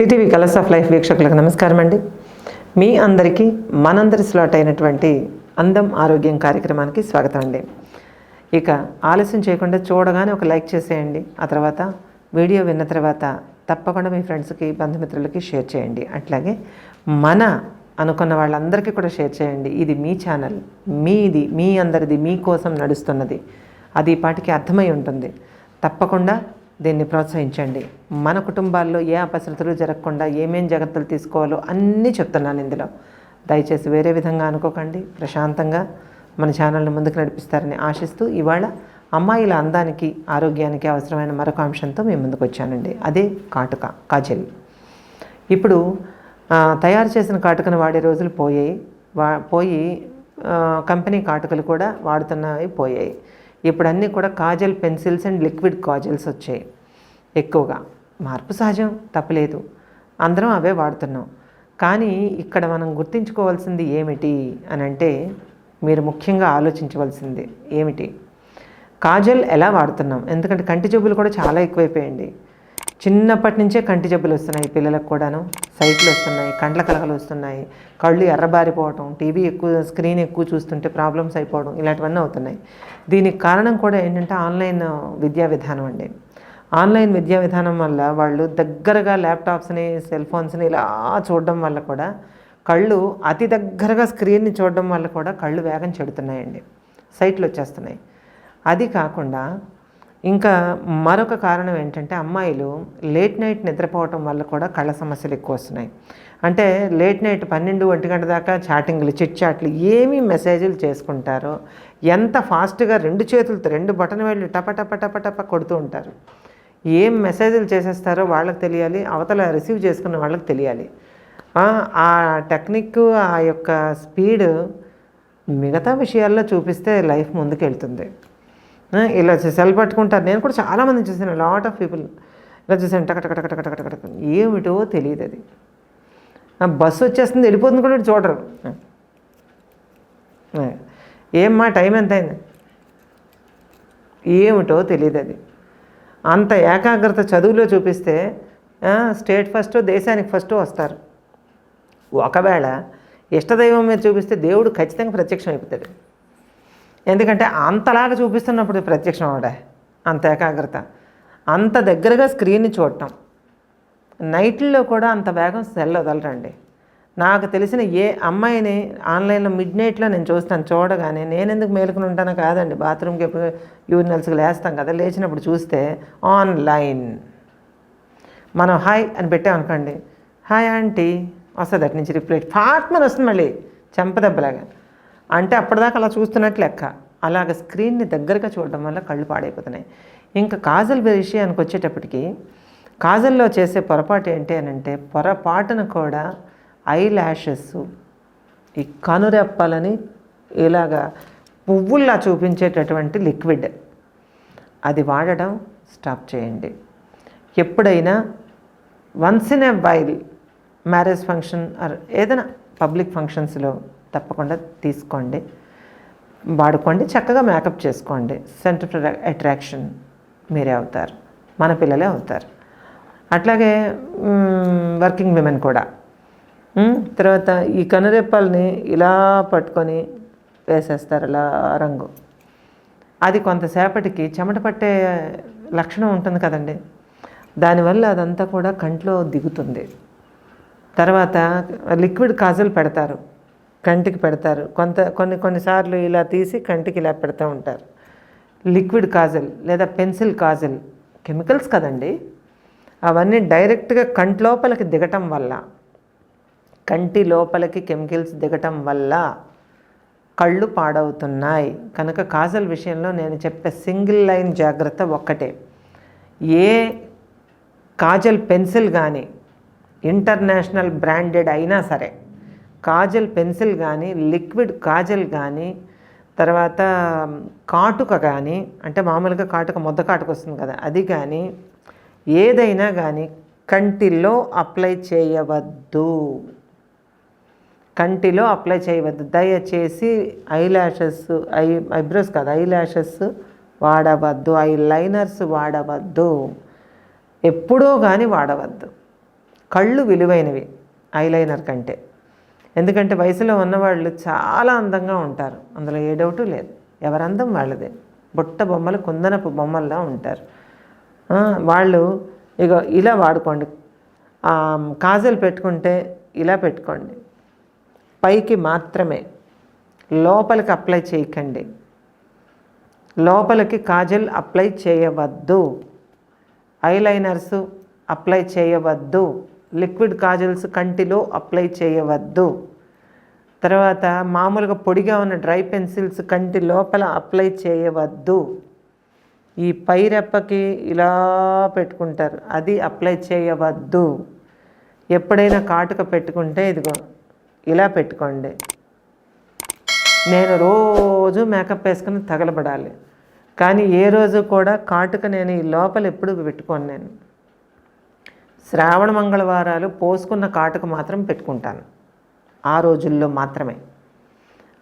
CTV colours of life వీక్షకులకు నమస్కారం అండి. మీ అందరికీ మనందరి స్లాట్ అయినటువంటి అందం ఆరోగ్యం కార్యక్రమానికి స్వాగతం అండి. ఇక ఆలస్యం చేయకుండా చూడగానే ఒక లైక్ చేసేయండి. ఆ తర్వాత వీడియో విన్న తర్వాత తప్పకుండా మీ ఫ్రెండ్స్కి బంధుమిత్రులకి షేర్ చేయండి. అట్లాగే మన అనుకున్న వాళ్ళందరికీ కూడా షేర్ చేయండి. ఇది మీ ఛానల్ మీది మీ అందరిది మీకోసం నడుస్తున్నది. అది పాటికి అర్థమై ఉంటుంది. తప్పకుండా దీన్ని ప్రోత్సహించండి. మన కుటుంబాల్లో ఏ అపసరతలు జరగకుండా ఏమేం జాగ్రత్తలు తీసుకోవాలో అన్నీ చెప్తున్నాను ఇందులో. దయచేసి వేరే విధంగా అనుకోకండి. ప్రశాంతంగా మన ఛానల్ని ముందుకు నడిపిస్తారని ఆశిస్తూ ఇవాళ అమ్మాయిల అందానికి ఆరోగ్యానికి అవసరమైన మరొక అంశంతో మేము ముందుకు వచ్చానండి. అదే కాటుక కాజల్. ఇప్పుడు తయారు చేసిన కాటుకను వాడే రోజులు పోయాయి. వా పోయి కంపెనీ కాటుకలు కూడా వాడుతున్నవి పోయాయి. ఇప్పుడు అన్నీ కూడా kajal pencils and liquid kajals వచ్చాయి. ఎక్కువగా. మార్పు సహజం తప్పలేదు. అందరం అవే వాడుతున్నాం. కానీ ఇక్కడ మనం గుర్తుంచుకోవాల్సింది ఏమిటి అని అంటే మీరు ముఖ్యంగా ఆలోచించవలసింది ఏమిటి? కాజల్ ఎలా వాడుతున్నాం? ఎందుకంటే కంటి జబ్బులు కూడా చాలా ఎక్కువైపోయింది చిన్నప్పటి నుంచే కంటి జబ్బులు వస్తున్నాయి పిల్లలకు కూడాను. సైట్లు వస్తున్నాయి కండ్ల కలకలు వస్తున్నాయి కళ్ళు ఎర్రబారిపోవటం టీవీ ఎక్కువ స్క్రీన్ ఎక్కువ చూస్తుంటే ప్రాబ్లమ్స్ అయిపోవడం ఇలాంటివన్నీ అవుతున్నాయి. దీనికి కారణం కూడా ఏంటంటే ఆన్లైన్ విద్యా విధానం అండి. ఆన్లైన్ విద్యా విధానం వల్ల వాళ్ళు దగ్గరగా ల్యాప్టాప్స్ని సెల్ ఫోన్స్ని ఇలా చూడడం వల్ల కూడా కళ్ళు అతి దగ్గరగా స్క్రీన్ని చూడడం వల్ల కూడా కళ్ళు వేగం చెడుతున్నాయండి. సైట్లు వచ్చేస్తున్నాయి. అది కాకుండా ఇంకా మరొక కారణం ఏంటంటే అమ్మాయిలు లేట్ నైట్ నిద్రపోవటం వల్ల కూడా కళ్ళ సమస్యలు ఎక్కువ వస్తున్నాయి. అంటే లేట్ నైట్ పన్నెండు ఒంటి గంట దాకా చాటింగ్లు చిట్ చాట్లు ఏమి మెసేజ్లు చేసుకుంటారో ఎంత ఫాస్ట్గా రెండు చేతులతో రెండు బటన్ వేళ్ళు టప టప టప టప కొడుతూ ఉంటారు. ఏం మెసేజ్లు చేసేస్తారో వాళ్ళకి తెలియాలి అవతల రిసీవ్ చేసుకున్న వాళ్ళకి తెలియాలి. ఆ టెక్నిక్ ఆ యొక్క స్పీడ్ మిగతా విషయాల్లో చూపిస్తే లైఫ్ ముందుకెళ్తుంది. ఇలా సెల్ పట్టుకుంటారు. నేను కూడా చాలామంది చూసాను లాట్ ఆఫ్ పీపుల్ ఇలా చూసాను టక టక టక టక టక టక ఏమిటో తెలియదు అది. బస్సు వచ్చేస్తుంది వెళ్ళిపోతుంది కూడా చూడరు. ఏమ్మా టైం ఎంత అయింది? ఏమిటో తెలియదు అది. అంత ఏకాగ్రత చదువులో చూపిస్తే స్టేట్ ఫస్ట్ దేశానికి ఫస్ట్ వస్తారు. ఒకవేళ ఇష్టదైవం మీద చూపిస్తే దేవుడు ఖచ్చితంగా ప్రత్యక్షం అయిపోతాడు ఎందుకంటే అంతలాగా చూపిస్తున్నప్పుడు ప్రత్యక్షం అవడే అంత ఏకాగ్రత. అంత దగ్గరగా స్క్రీన్ని చూడటం. నైట్లో కూడా అంత వేగం సెల్ వదలరండి. నాకు తెలిసిన ఏ అమ్మాయిని ఆన్లైన్లో మిడ్ నైట్లో నేను చూస్తాను చూడగానే నేను ఎందుకు మేలుకుని ఉంటానో కాదండి. బాత్రూమ్కి ఎప్పుడు యూరినల్స్కి లేస్తాం కదా లేచినప్పుడు చూస్తే ఆన్లైన్. మనం హాయ్ అని పెట్టామనుకోండి హాయ్ ఆంటీ వస్తుంది అటు నుంచి రిప్లై. ఫాట్మని వస్తుంది మళ్ళీ చెంపదెబ్బలాగా. అంటే అప్పటిదాకా అలా చూస్తున్నట్టు లెక్క. అలాగ స్క్రీన్ని దగ్గరగా చూడడం వల్ల కళ్ళు పాడైపోతున్నాయి. ఇంకా కాజల్ విషయానికి వచ్చేటప్పటికి కాజల్లో చేసే పొరపాటు ఏంటి అని అంటే పొరపాటున కూడా ఐ ల్యాషెస్ ఈ కనురెప్పలని ఇలాగా పువ్వుల్లా చూపించేటటువంటి లిక్విడ్ అది వాడడం స్టాప్ చేయండి. ఎప్పుడైనా once in a while marriage function or ఏదైనా పబ్లిక్ ఫంక్షన్స్లో తప్పకుండా తీసుకోండి. వాడుకోండి చక్కగా మేకప్ చేసుకోండి. సెంటర్ అట్రాక్షన్ మీరే అవుతారు. మన పిల్లలే అవుతారు. అట్లాగే వర్కింగ్ విమెన్ కూడా. తర్వాత ఈ కనురెప్పల్ని ఇలా పట్టుకొని వేసేస్తారు అలా రంగు. అది కొంతసేపటికి చెమట పట్టే లక్షణం ఉంటుంది కదండి. దానివల్ల అదంతా కూడా కంట్లో దిగుతుంది. తర్వాత లిక్విడ్ కాజల్ పెడతారు. కంటికి పెడతారు. కొంత కొన్ని కొన్నిసార్లు ఇలా తీసి కంటికి ఇలా పెడతా ఉంటారు. లిక్విడ్ కాజల్ లేదా పెన్సిల్ కాజల్ కెమికల్స్ కదండి. అవన్నీ డైరెక్ట్గా కంటి లోపలికి దిగటం వల్ల కంటి లోపలికి కెమికల్స్ దిగటం వల్ల కళ్ళు పాడవుతున్నాయి. కనుక కాజల్ విషయంలో నేను చెప్పే సింగిల్ లైన్ జాగ్రత్త ఒక్కటే. ఏ కాజల్ పెన్సిల్ కానీ ఇంటర్నేషనల్ బ్రాండెడ్ అయినా సరే కాజల్ పెన్సిల్ కానీ లిక్విడ్ కాజల్ కానీ తర్వాత కాటుక కానీ అంటే మామూలుగా కాటుక ముద్ద కాటుక వస్తుంది కదా అది కానీ ఏదైనా కానీ కంటిలో అప్లై చేయవద్దు. కంటిలో అప్లై చేయవద్దు. దయచేసి ఐ ల్యాషెస్ ఐ ఐబ్రోస్ కాదు ఐ ల్యాషెస్ వాడవద్దు. ఐ లైనర్స్ వాడవద్దు. ఎప్పుడో కానీ వాడవద్దు. కళ్ళు విలువైనవి ఐలైనర్ కంటే. ఎందుకంటే వయసులో ఉన్నవాళ్ళు చాలా అందంగా ఉంటారు. అందులో ఏ డౌటు లేదు. ఎవరందం వాళ్ళదే. బుట్ట బొమ్మలు కుందనపు బొమ్మల్లా ఉంటారు. వాళ్ళు ఇక ఇలా వాడుకోండి. కాజల్ పెట్టుకుంటే ఇలా పెట్టుకోండి. పైకి మాత్రమే. లోపలికి అప్లై చేయకండి. లోపలికి కాజల్ అప్లై చేయవద్దు. ఐలైనర్స్ అప్లై చేయవద్దు. లిక్విడ్ కాజల్స్ కంటిలో అప్లై చేయవద్దు. తర్వాత మామూలుగా పొడిగా ఉన్న డ్రై పెన్సిల్స్ కంటి లోపల అప్లై చేయవద్దు. ఈ పైరెప్పకి ఇలా పెట్టుకుంటారు. అది అప్లై చేయవద్దు. ఎప్పుడైనా కాటుక పెట్టుకుంటే ఇదిగో ఇలా పెట్టుకోండి. నేను రోజు మేకప్ వేసుకుని తగలబడాలి. కానీ ఏ రోజు కూడా కాటుక నేను ఈ లోపల ఎప్పుడు పెట్టుకోను నేను. శ్రావణ మంగళవారాలు పోసుకున్న కాటుకు మాత్రం పెట్టుకుంటాను. ఆ రోజుల్లో మాత్రమే.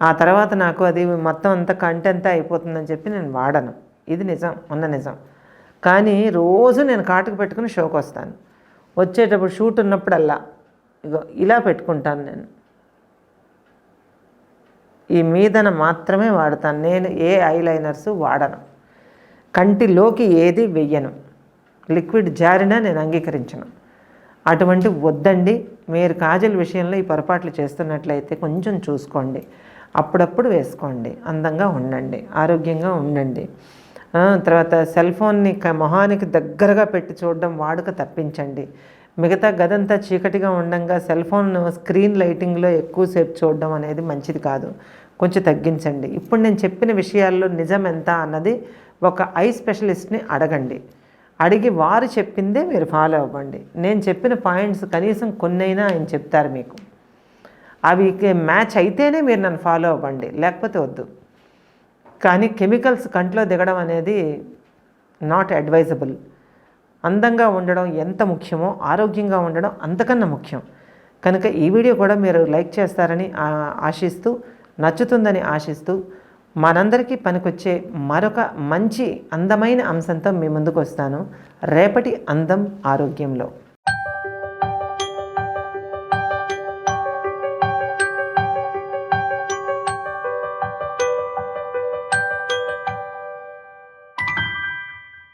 ఆ తర్వాత నాకు అది మొత్తం అంతా కంటెంట్ అయిపోతుందని చెప్పి నేను వాడను. ఇది నిజం ఉన్న నిజం. కానీ రోజు నేను కాటుకు పెట్టుకుని షోకి వస్తాను. వచ్చేటప్పుడు షూట్ ఉన్నప్పుడల్లా ఇగో ఇలా పెట్టుకుంటాను నేను. ఈ మీదన మాత్రమే వాడతాను. నేను ఏ ఐలైనర్స్ వాడను. కంటిలోకి ఏది వెయ్యను. లిక్విడ్ జారినా నేను అంగీకరించను. అటువంటి వద్దండి. మీరు కాజల్ విషయంలో ఈ పొరపాట్లు చేస్తున్నట్లయితే కొంచెం చూసుకోండి. అప్పుడప్పుడు వేసుకోండి. అందంగా ఉండండి. ఆరోగ్యంగా ఉండండి. తర్వాత సెల్ ఫోన్ని మొహానికి దగ్గరగా పెట్టి చూడడం వాడుక తప్పించండి. మిగతా గదంతా చీకటిగా ఉండంగా సెల్ ఫోన్ స్క్రీన్ లైటింగ్లో ఎక్కువసేపు చూడడం అనేది మంచిది కాదు. కొంచెం తగ్గించండి. ఇప్పుడు నేను చెప్పిన విషయాల్లో నిజం ఎంత అన్నది ఒక ఐ స్పెషలిస్ట్ని అడగండి. అడిగి వారు చెప్పిందే మీరు ఫాలో అవ్వండి. నేను చెప్పిన పాయింట్స్ కనీసం కొన్నైనా ఆయన చెప్తారు మీకు. అవి మ్యాచ్ అయితేనే మీరు నన్ను ఫాలో అవ్వండి. లేకపోతే వద్దు. కానీ కెమికల్స్ కంట్లో దిగడం అనేది నాట్ అడ్వైజబుల్ అందంగా ఉండడం ఎంత ముఖ్యమో ఆరోగ్యంగా ఉండడం అంతకన్నా ముఖ్యం. కనుక ఈ వీడియో కూడా మీరు లైక్ చేస్తారని ఆశిస్తూ నచ్చుతుందని ఆశిస్తూ మనందరికీ పనికొచ్చే మరొక మంచి అందమైన అంశంతో మీ ముందుకు వస్తాను. రేపటి అందం ఆరోగ్యంలో.